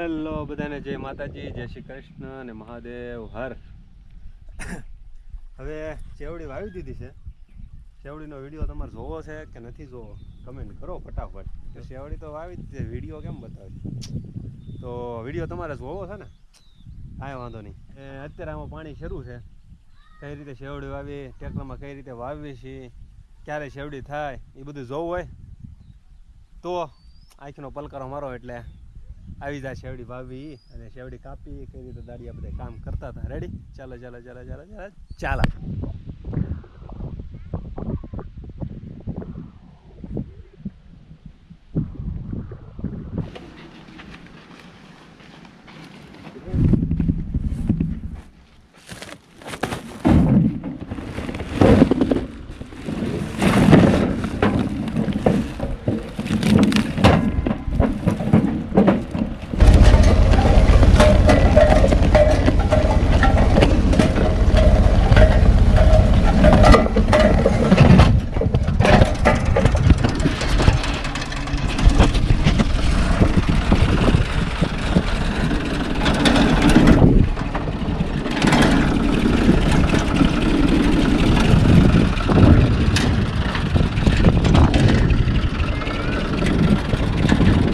Hello બધાને જય માતાજી જય શ્રી કૃષ્ણ અને મહાદેવ હર. હવે ચેવડી વાવી દીધી છે. ચેવડીનો વીડિયો તમારે જોવો છે કે નથી જોવો? કમેન્ટ કરો ફટાફટ. ચેવડી તો વાવી જ છે. વીડિયો કેમ બતાવે તો વીડિયો તમારે જોવો છે ને? કાંઈ વાંધો નહીં. એ અત્યારે આમાં પાણી શરૂ છે. કઈ રીતે શેવડી વાવી ટ્રેક્ટરમાં કઈ રીતે વાવી છીએ ક્યારે શેવડી થાય એ બધું જોવું હોય. તો આંખનો પલકારો મારો એટલે આવી જાય શેવડી વાવી અને શેવડી કાપી કઈ રીતે દાડિયા બધા કામ કરતા હતા. રેડી ચાલો ચાલો ચાલો ચાલો ચાલો ચાલો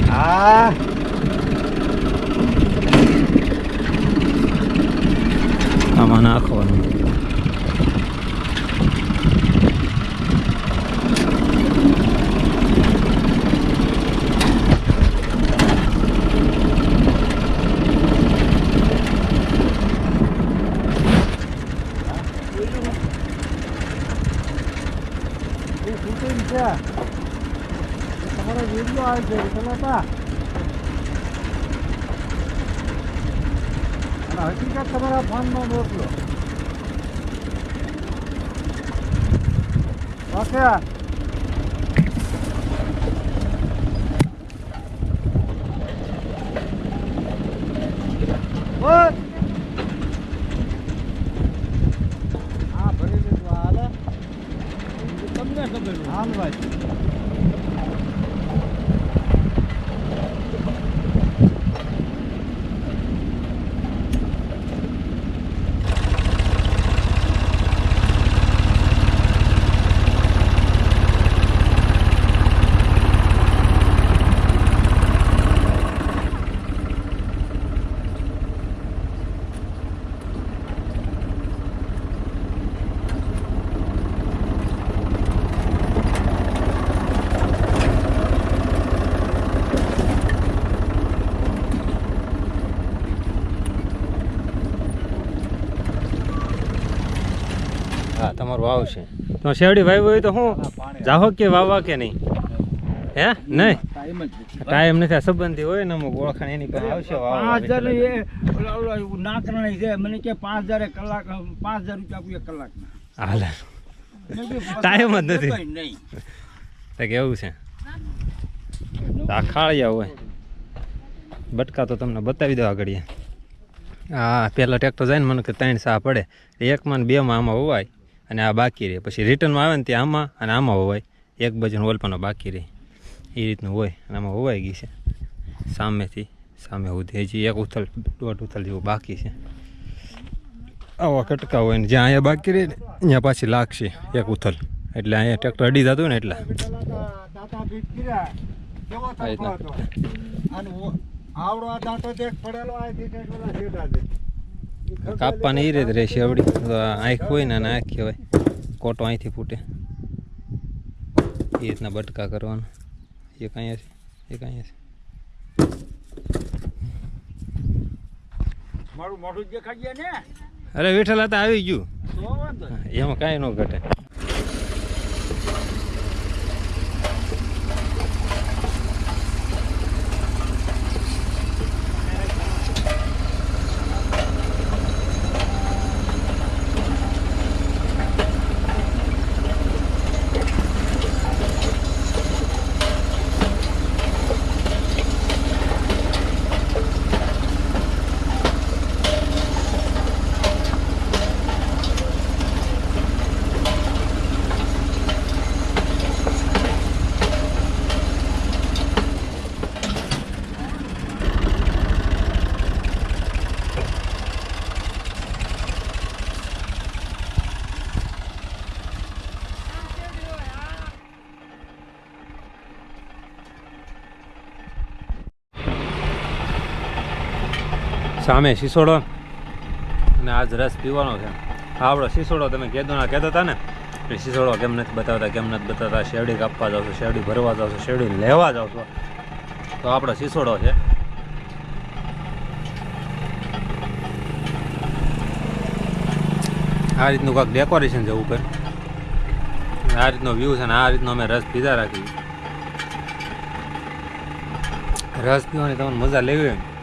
હા આમાં નાખવાનું શૂટિંગ છે તમારો વીડિયો આવે ચલાતા અને હકીકત તમારા ફોનમાં મોકલો. ઓકે. બોલ. હા ભરી દીધું હાલે. તમને ખબર હાલ ભાઈ. તમારું છે તો શેવડી વાવી હોય તો હું જાહો કે વાવવા કે નહીં? હે? નહીં? ટાઈમ નથી. સંબંધી હોય ને અમુક ઓળખાણ એની પાસે આવશે પાંચ હજાર ઓલા- ઓલા છે. મને કે પાંચ હજાર એક કલાક પાંચ હજાર રૂપિયા આપું એક કલાકના. હાલે. ટાઈમ જ નથી. કંઈ નહીં. તો કેવું છે? આ ખાળિયા હોય. બટકા તો તમને બતાવી દો આગળ હા પહેલાં ટ્રેક્ટર જાય ને મને કે ત્રણ સા પડે. એકમાં ને બેમાં આમાં હોવાય. અને આ બાકી રહે. પછી રિટર્નમાં આવે ને ત્યાં આમાં અને આમાં હોવાય. એક બાજુ ઓલપાનો બાકી રહે. એ રીતનું હોય અને આમાં હોવાઈ ગઈ છે. સામેથી સામે સુધી. હજી એક ઉથલ દોઢ ઉથલ જેવું બાકી છે. આવા કટકા હોય ને જ્યાં અહીંયા બાકી રહે ને ત્યાં પાછી લાગશે એક ઉથલ. એટલે અહીંયા ટ્રેક્ટર અડી જતું ને એટલે. આ રીતના. આવડો આ દાંતો દેખ પડેલો આ દીધે પેલા છેડા દે ઈ ખબર કાપવાની એ રીતે રહેશે આવડી આંખ હોય ને આંખ કહેવાય કોટો અહીંથી ફૂટે. એ રીતના બટકા કરવાના. એક અહીંયા છે એક અહીંયા છે. મારું મોઢું દેખાઈ ને? અરે વિઠ્ઠલ હતા આવી ગયું. એમાં કાંઈ ન ઘટે. સામે શીસોડો અને આજ રસ પીવાનો છે. આવડો શીસોડો તમે કેદોના કહેતા હતા ને શીસોડો કેમ નથી બતાવતા, કેમ નથી બતાવતા? શેરડી કાપવા જાવ છો, શેરડી ભરવા જાવ છો, શેરડી લેવા જાવ છો? તો આપણો શીસોડો છે. આ રીતનું કાંઈક ડેકોરેશન છે ઉપર. આ રીતનો વ્યૂ છે ને, આ રીતનો અમે રસ પીધા રાખી રસ પીવાની તમને મજા લેવી હોય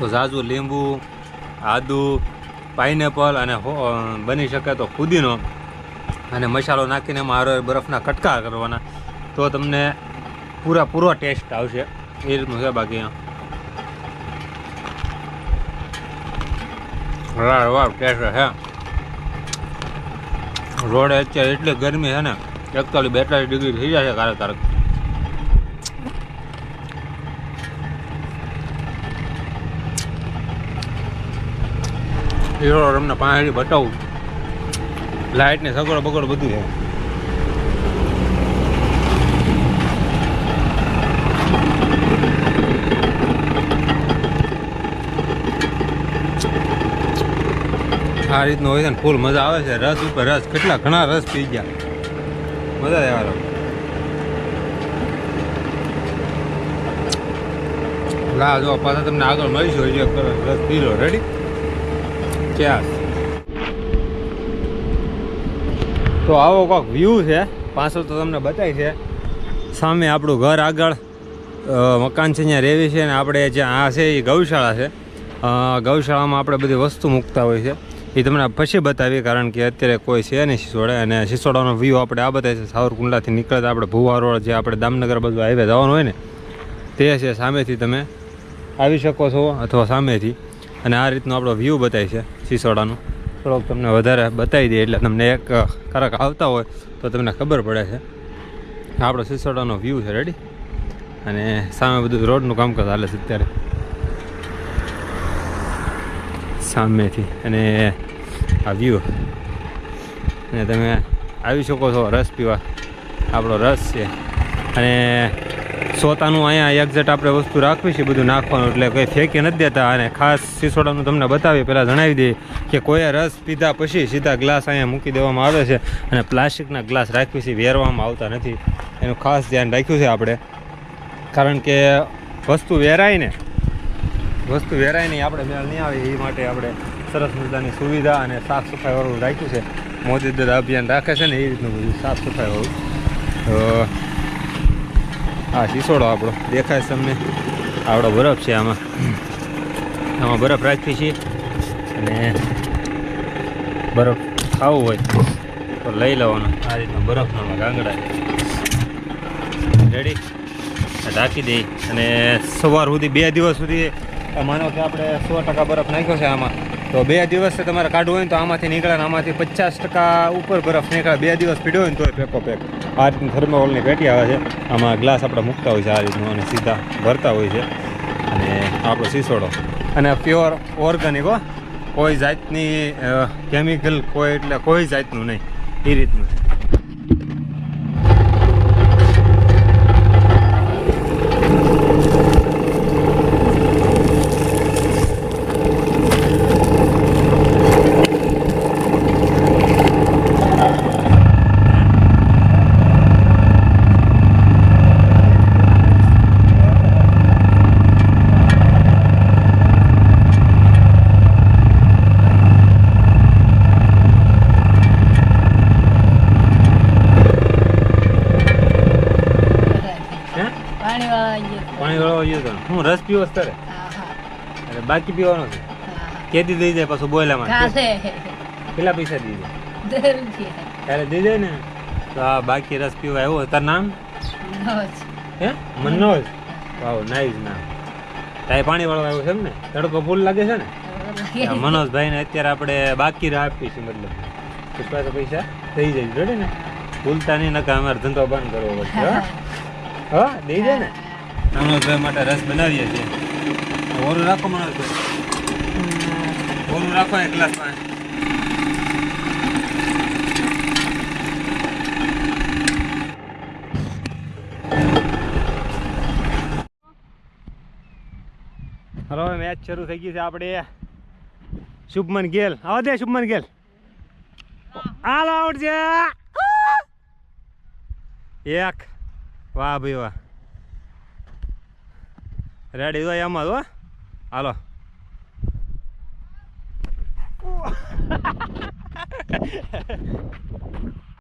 તો ઝાઝુ, લીંબુ, આદુ, પાઇનેપલ અને બની શકે તો ફુદીનો. અને મસાલો નાખીને એમાં હારો બરફના કટકા કરવાના. તો તમને પૂરા પૂરો ટેસ્ટ આવશે. એ રીતનું છે બાકી વાહ ટેસ્ટ છે. રોડ અત્યારે એટલી ગરમી છે ને, એકતાલીસ બેતાલીસ ડિગ્રી થઈ જશે કારક કારક રોડ તમને પાણી બતાવું. લાઇટ ને બગડો બધું છે. આ રીતનું હોય છે ને ફૂલ મજા આવે છે. રસ ઉપર રસ. કેટલા ઘણા રસ પી ગયા. મજા યાર લા, જો પાછા તમને આગળ મળીશું. રસ પી લો રેડી ક્યાં તો આવો કોઈક વ્યૂ છે. પાછળ તો તમને બતાવી છે. સામે આપણું ઘર આગળ મકાન છે અહીંયા રેવી છે અને આપણે જ્યાં આ છે એ ગૌશાળા છે. ગૌશાળામાં આપણે બધી વસ્તુ મૂકતા હોય છે. એ તમને પછી બતાવી કારણ કે અત્યારે કોઈ છે નહીં સિસોડે અને સિસોડાનો વ્યૂ આપણે આ બતાવીએ સાવરકુંડલાથી નીકળતા આપણે ભુવા રોડ જે આપણે દામનગર બધું હાઈવે જવાનું હોય ને, તે છે સામેથી તમે આવી શકો છો, અથવા સામેથી. અને આ રીતનો આપણો વ્યૂ બતાવી છે સિસોડાનો. થોડોક તમને વધારે બતાવી દઈએ એટલે તમને એક કારક આવતા હોય તો તમને ખબર પડે છે. આપણો સિસોડાનો વ્યૂ છે રેડી અને સામે બધું રોડનું કામકાજ હાલે છે અત્યારે. સામેથી. અને આ વ્યૂ અને તમે આવી શકો છો રસ પીવા. આપણો રસ છે. અને સોતાનું અહીંયા એક્ઝેક્ટ આપણે વસ્તુ રાખવી છે, બધું નાખવાનું, એટલે કંઈ ફેંકી નથી દેતા. અને ખાસ સિસોડાનું તમને બતાવી પહેલાં જણાવી દઈએ કે કોઈએ રસ પીધા પછી સીધા ગ્લાસ અહીંયા મૂકી દેવામાં આવે છે અને પ્લાસ્ટિકના ગ્લાસ રાખવી છે, વેરવામાં આવતા નથી. એનું ખાસ ધ્યાન રાખ્યું છે આપણે. કારણ કે વસ્તુ વેરાય ને, વસ્તુ વેરાય નહીં આપણે મેળ નહીં આવે એ માટે આપણે સરસ મજાની સુવિધા અને સાફ સફાઈવાળું રાખ્યું છે. મોદી દાદા અભિયાન રાખે છે ને એ રીતનું બધું સાફ સફાઈવાળું તો આ શીશોડો આપણો. દેખાય તમને આવડો બરફ છે આમાં. આમાં બરફ રાખી છીએ અને બરફ ખાવું હોય તો લઈ લેવાનો. આ રીતના બરફનો ગાંગડા રેડી ઢાંકી દઈ અને સવાર સુધી, બે દિવસ સુધી માનો કે આપણે સો ટકા બરફ નાખ્યો છે આમાં. તો બે દિવસે તમારે કાઢવું હોય તો આમાંથી નીકળે આમાંથી પચાસ ટકા ઉપર બરફ નીકળે. બે દિવસ પીડ્યો હોય ને તોય પેકો પેક. આ રીતની થર્મોકોલની પેટી આવે છે. આમાં ગ્લાસ આપણે મૂકતા હોય છે આ રીતનું અને સીધા ભરતા હોય છે. અને આપણો સીસોડો. અને પ્યોર ઓર્ગેનિક હો. કોઈ જાતની કેમિકલ કોઈ એટલે કોઈ જાતનું નહીં. એ રીતનું છે હે પાણી વાળા આવીએ તો હું રસ પીવો છે તારે? હા હા. અરે બાકી પીવાનો છે. કેદી દઈ જાય પાછું બોયલામાં. કેટલા પૈસા દઈ જાય? ત્યારે દઈ જાય ને? તો આ બાકી રસ પીવા આવ્યો તાર નામ? હે? મનોજ? વાવ નાઈસ નામ. તાય પાણી વાળો આવ્યો છે એમ ને? તડકો ફૂલ લાગે છે ને? મનોજભાઈ ને અત્યારે આપણે બાકી આપીએ છીએ મતલબ. પુષ્પા તો પૈસા? થઈ જાય જોડે ને? ભૂલતા નહીં નકા અમારે ધંધો બંધ કરવો પડશે હા? હા દઈ જાય ને? મનોજભાઈ માટે રસ બનાવીએ છીએ. ઓરું રાખો મનોજભાઈ ઓરું રાખો એક ગ્લાસ પાણી. હવે મેચ શરૂ થઈ ગઈ છે આપણે શુભમન ગેલ. આવો દે શુભમન ગેલ. હાલો આઉટ છે. એક. વાહ ભાઈ વાહ. રેડી તો એમ હો. હાલો.